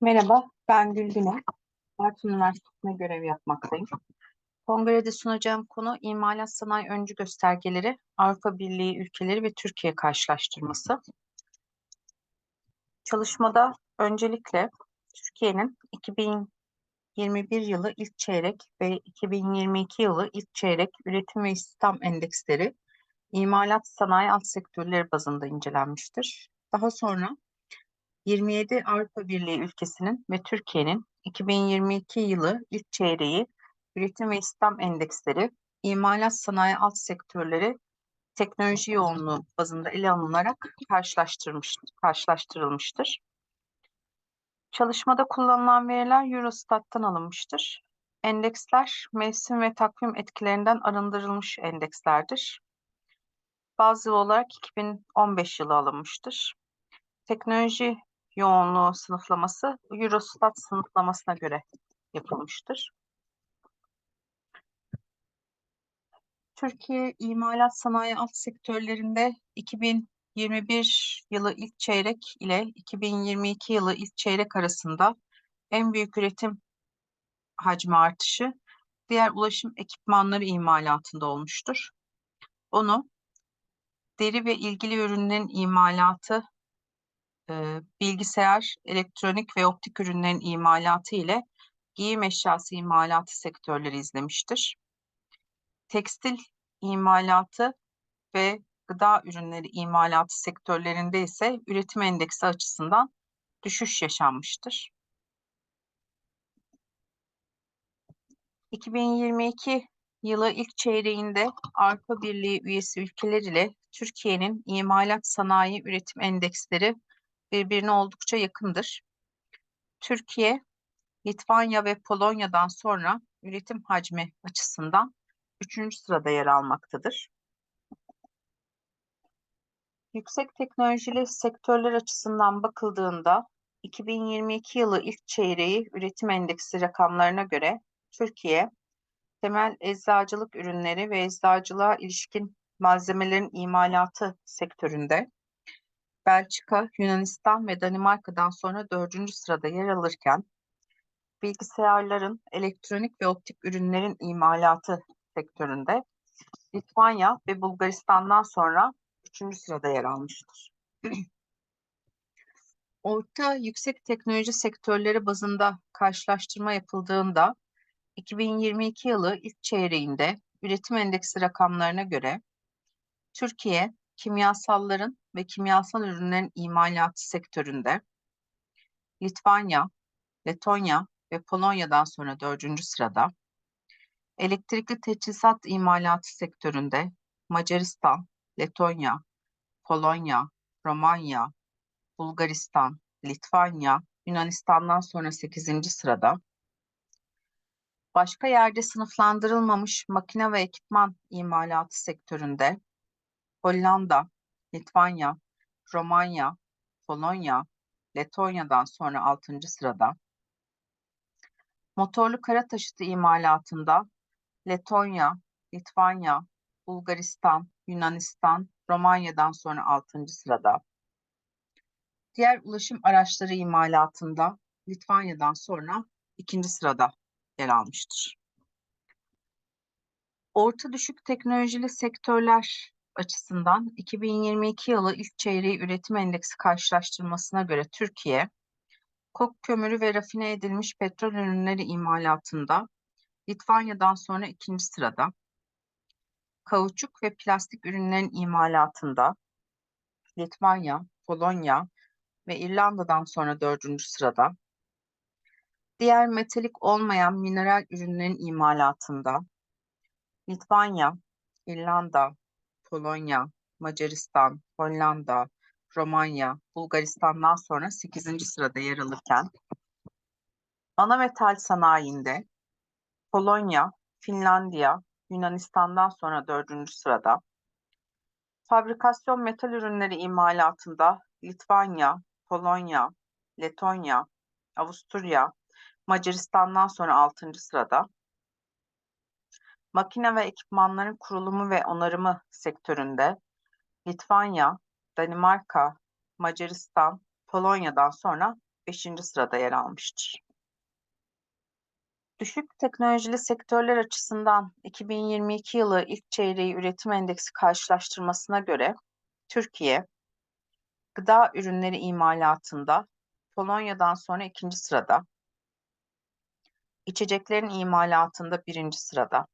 Merhaba, ben Gülbine. Bartın Üniversitesi'nde görev yapmaktayım. Kongrede sunacağım konu imalat sanayi öncü göstergeleri, Avrupa Birliği ülkeleri ve Türkiye karşılaştırması. Çalışmada öncelikle Türkiye'nin 2021 yılı ilk çeyrek ve 2022 yılı ilk çeyrek üretim ve istihdam endeksleri imalat sanayi alt sektörleri bazında incelenmiştir. Daha sonra 27 Avrupa Birliği ülkesinin ve Türkiye'nin 2022 yılı ilk çeyreği üretim ve istihdam endeksleri, imalat sanayi alt sektörleri teknoloji yoğunluğu bazında ele alınarak karşılaştırılmış, karşılaştırılmıştır. Çalışmada kullanılan veriler Eurostat'tan alınmıştır. Endeksler mevsim ve takvim etkilerinden arındırılmış endekslerdir. Bazı olarak 2015 yılı alınmıştır. Teknoloji yoğunluğu sınıflaması Eurostat sınıflamasına göre yapılmıştır. Türkiye imalat sanayi alt sektörlerinde 2021 yılı ilk çeyrek ile 2022 yılı ilk çeyrek arasında en büyük üretim hacmi artışı diğer ulaşım ekipmanları imalatında olmuştur. Onu deri ve ilgili ürünlerin imalatı e, bilgisayar, elektronik ve optik ürünlerin imalatı ile giyim eşyası imalatı sektörleri izlemiştir. Tekstil imalatı ve gıda ürünleri imalatı sektörlerinde ise üretim endeksi açısından düşüş yaşanmıştır. 2022 yılı ilk çeyreğinde Avrupa Birliği üyesi ülkeler ile Türkiye'nin imalat sanayi üretim endeksleri birbirine oldukça yakındır. Türkiye, Litvanya ve Polonya'dan sonra üretim hacmi açısından üçüncü sırada yer almaktadır. Yüksek teknolojili sektörler açısından bakıldığında 2022 yılı ilk çeyreği üretim endeksi rakamlarına göre Türkiye, temel eczacılık ürünleri ve eczacılığa ilişkin malzemelerin imalatı sektöründe Belçika, Yunanistan ve Danimarka'dan sonra dördüncü sırada yer alırken, bilgisayarların, elektronik ve optik ürünlerin imalatı sektöründe Litvanya ve Bulgaristan'dan sonra üçüncü sırada yer almıştır. Orta yüksek teknoloji sektörleri bazında karşılaştırma yapıldığında 2022 yılı ilk çeyreğinde üretim endeksi rakamlarına göre Türkiye kimyasalların ve kimyasal ürünlerin imalatı sektöründe Litvanya, Letonya ve Polonya'dan sonra dördüncü sırada, elektrikli teçhizat imalatı sektöründe Macaristan, Letonya, Polonya, Romanya, Bulgaristan, Litvanya, Yunanistan'dan sonra 8. sırada. Başka yerde sınıflandırılmamış makine ve ekipman imalatı sektöründe Hollanda, Litvanya, Romanya, Polonya, Letonya'dan sonra 6. sırada. Motorlu kara taşıtı imalatında Letonya, Litvanya, Bulgaristan, Yunanistan, Romanya'dan sonra 6. sırada. Diğer ulaşım araçları imalatında Litvanya'dan sonra 2. sırada yer almıştır. Orta düşük teknolojili sektörler açısından 2022 yılı ilk çeyreği üretim endeksi karşılaştırmasına göre Türkiye, kok kömürü ve rafine edilmiş petrol ürünleri imalatında Litvanya'dan sonra ikinci sırada, kauçuk ve plastik ürünlerin imalatında Litvanya, Polonya ve İrlanda'dan sonra dördüncü sırada, diğer metalik olmayan mineral ürünlerin imalatında Litvanya, İrlanda, Polonya, Macaristan, Hollanda, Romanya, Bulgaristan'dan sonra 8. sırada yer alırken ana metal sanayinde Polonya, Finlandiya, Yunanistan'dan sonra 4. sırada fabrikasyon metal ürünleri imalatında Litvanya, Polonya, Letonya, Avusturya, Macaristan'dan sonra 6. sırada makine ve ekipmanların kurulumu ve onarımı sektöründe Litvanya, Danimarka, Macaristan, Polonya'dan sonra 5. sırada yer almıştır. Düşük teknolojili sektörler açısından 2022 yılı ilk çeyreği üretim endeksi karşılaştırmasına göre Türkiye gıda ürünleri imalatında Polonya'dan sonra ikinci sırada, içeceklerin imalatında birinci sırada,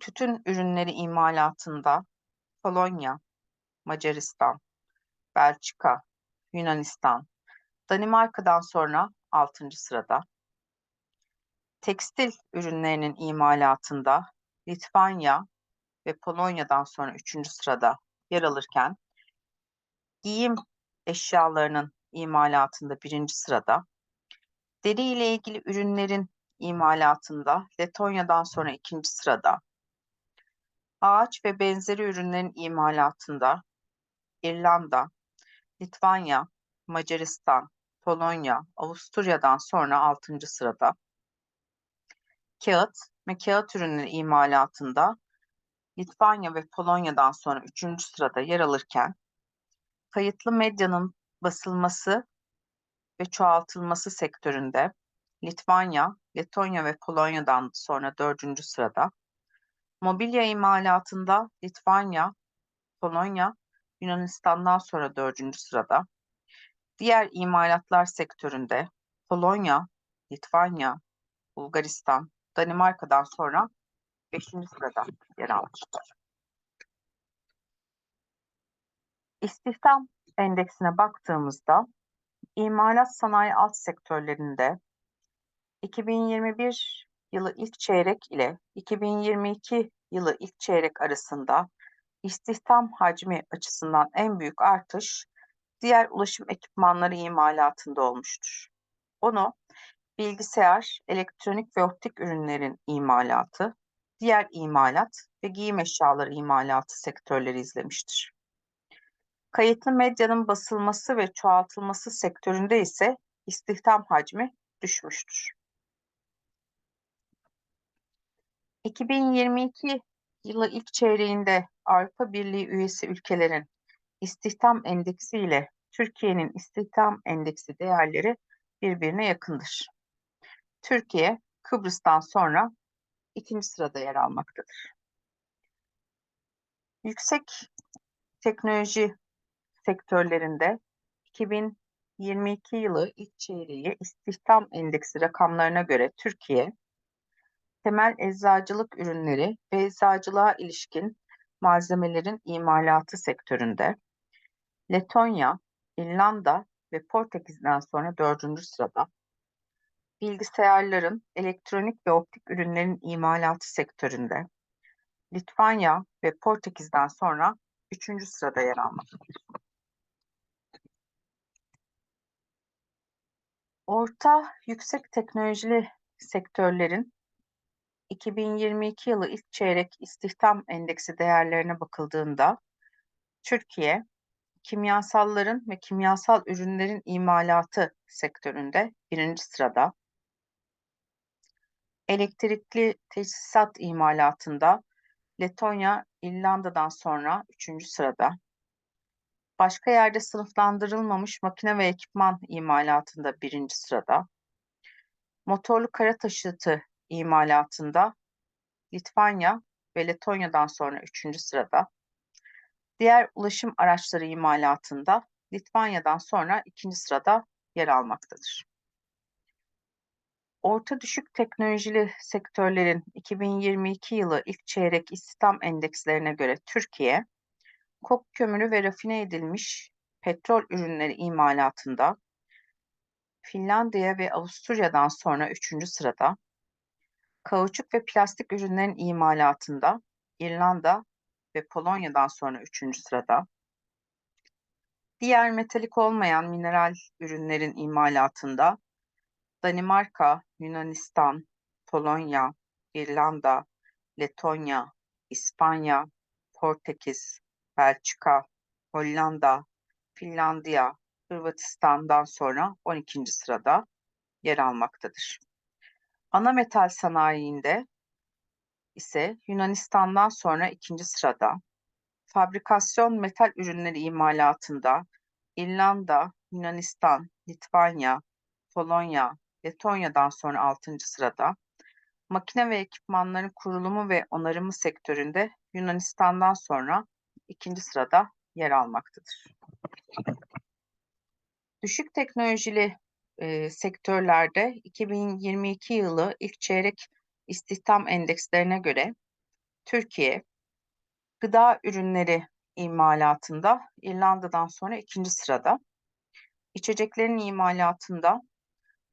tütün ürünleri imalatında Polonya, Macaristan, Belçika, Yunanistan, Danimarka'dan sonra altıncı sırada, tekstil ürünlerinin imalatında Litvanya ve Polonya'dan sonra üçüncü sırada yer alırken, giyim eşyalarının imalatında birinci sırada, deri ile ilgili ürünlerin imalatında Letonya'dan sonra ikinci sırada, ağaç ve benzeri ürünlerin imalatında İrlanda, Litvanya, Macaristan, Polonya, Avusturya'dan sonra altıncı sırada, kağıt ve kağıt ürünleri imalatında Litvanya ve Polonya'dan sonra üçüncü sırada yer alırken, kayıtlı medyanın basılması ve çoğaltılması sektöründe Litvanya, Letonya ve Polonya'dan sonra dördüncü sırada, mobilya imalatında Litvanya, Polonya, Yunanistan'dan sonra dördüncü sırada, diğer imalatlar sektöründe Polonya, Litvanya, Bulgaristan, Danimarka'dan sonra beşinci sırada yer almıştır. İstihdam endeksine baktığımızda imalat sanayi alt sektörlerinde 2021 yılı ilk çeyrek ile 2022 yılı ilk çeyrek arasında istihdam hacmi açısından en büyük artış diğer ulaşım ekipmanları imalatında olmuştur. Onu bilgisayar, elektronik ve optik ürünlerin imalatı, diğer imalat ve giyim eşyaları imalatı sektörleri izlemiştir. Kayıtlı medyanın basılması ve çoğaltılması sektöründe ise istihdam hacmi düşmüştür. 2022 yılı ilk çeyreğinde Avrupa Birliği üyesi ülkelerin istihdam endeksi ile Türkiye'nin istihdam endeksi değerleri birbirine yakındır. Türkiye, Kıbrıs'tan sonra ikinci sırada yer almaktadır. Yüksek teknoloji sektörlerinde 2022 yılı ilk çeyreği istihdam endeksi rakamlarına göre Türkiye, temel eczacılık ürünleri ve eczacılığa ilişkin malzemelerin imalatı sektöründe, Letonya, İrlanda ve Portekiz'den sonra dördüncü sırada, bilgisayarların, elektronik ve optik ürünlerin imalatı sektöründe, Litvanya ve Portekiz'den sonra üçüncü sırada yer almaktadır. Orta yüksek teknolojili sektörlerin 2022 yılı ilk çeyrek istihdam endeksi değerlerine bakıldığında Türkiye kimyasalların ve kimyasal ürünlerin imalatı sektöründe birinci sırada, elektrikli tesisat imalatında Letonya, İrlanda'dan sonra üçüncü sırada, başka yerde sınıflandırılmamış makine ve ekipman imalatında birinci sırada, motorlu kara taşıtı imalatında Litvanya ve Letonya'dan sonra üçüncü sırada, diğer ulaşım araçları imalatında Litvanya'dan sonra ikinci sırada yer almaktadır. Orta düşük teknolojili sektörlerin 2022 yılı ilk çeyrek istihdam endekslerine göre Türkiye, kok kömürü ve rafine edilmiş petrol ürünleri imalatında Finlandiya ve Avusturya'dan sonra üçüncü sırada, kauçuk ve plastik ürünlerin imalatında İrlanda ve Polonya'dan sonra üçüncü sırada, diğer metalik olmayan mineral ürünlerin imalatında Danimarka, Yunanistan, Polonya, İrlanda, Letonya, İspanya, Portekiz, Belçika, Hollanda, Finlandiya, Hırvatistan'dan sonra 12. sırada yer almaktadır. Ana metal sanayiinde ise Yunanistan'dan sonra ikinci sırada, fabrikasyon metal ürünleri imalatında İrlanda, Yunanistan, Litvanya, Polonya, Letonya'dan sonra 6. sırada. Makine ve ekipmanların kurulumu ve onarımı sektöründe Yunanistan'dan sonra 2. sırada yer almaktadır. Düşük teknolojili e, sektörlerde 2022 yılı ilk çeyrek istihdam endekslerine göre Türkiye gıda ürünleri imalatında İrlanda'dan sonra ikinci sırada. İçeceklerin imalatında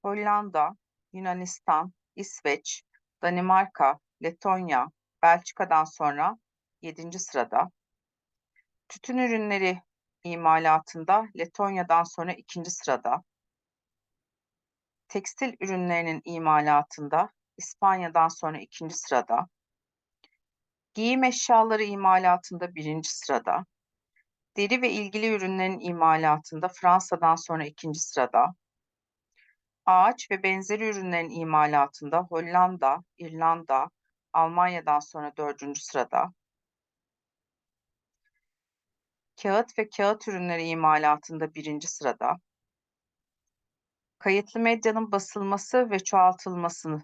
Hollanda, Yunanistan, İsveç, Danimarka, Letonya, Belçika'dan sonra yedinci sırada. Tütün ürünleri imalatında Letonya'dan sonra ikinci sırada. Tekstil ürünlerinin imalatında İspanya'dan sonra ikinci sırada. Giyim eşyaları imalatında birinci sırada. Deri ve ilgili ürünlerin imalatında Fransa'dan sonra ikinci sırada. Ağaç ve benzeri ürünlerin imalatında Hollanda, İrlanda, Almanya'dan sonra dördüncü sırada. Kağıt ve kağıt ürünleri imalatında birinci sırada. Kayıtlı medyanın basılması ve çoğaltılması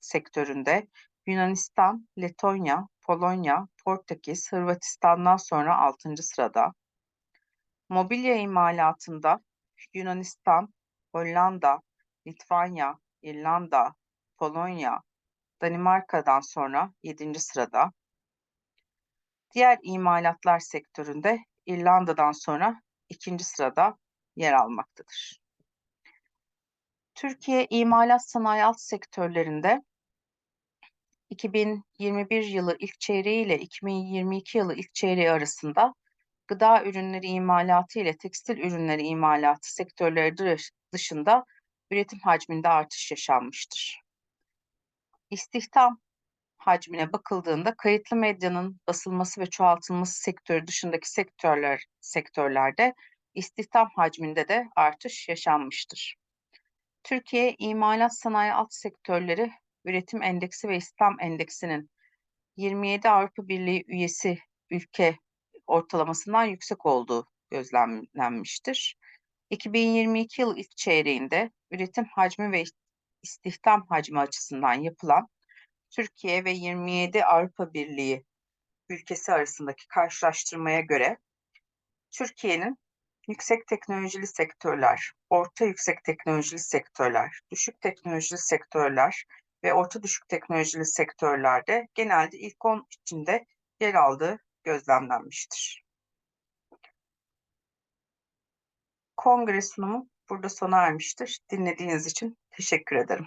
sektöründe Yunanistan, Letonya, Polonya, Portekiz, Hırvatistan'dan sonra 6. sırada. Mobilya imalatında Yunanistan, Hollanda, Litvanya, İrlanda, Polonya, Danimarka'dan sonra 7. sırada. Diğer imalatlar sektöründe İrlanda'dan sonra 2. sırada yer almaktadır. Türkiye imalat sanayi alt sektörlerinde 2021 yılı ilk çeyreği ile 2022 yılı ilk çeyreği arasında gıda ürünleri imalatı ile tekstil ürünleri imalatı sektörleri dışında üretim hacminde artış yaşanmıştır. İstihdam hacmine bakıldığında kayıtlı medyanın basılması ve çoğaltılması sektörü dışındaki sektörler sektörlerde istihdam hacminde de artış yaşanmıştır. Türkiye imalat sanayi alt sektörleri üretim endeksi ve istihdam endeksinin 27 Avrupa Birliği üyesi ülke ortalamasından yüksek olduğu gözlemlenmiştir. 2022 yıl ilk çeyreğinde üretim hacmi ve istihdam hacmi açısından yapılan Türkiye ve 27 Avrupa Birliği ülkesi arasındaki karşılaştırmaya göre Türkiye'nin yüksek teknolojili sektörler, orta yüksek teknolojili sektörler, düşük teknolojili sektörler ve orta düşük teknolojili sektörlerde genelde ilk 10 içinde yer aldığı gözlemlenmiştir. Kongre sunumu burada sona ermiştir. Dinlediğiniz için teşekkür ederim.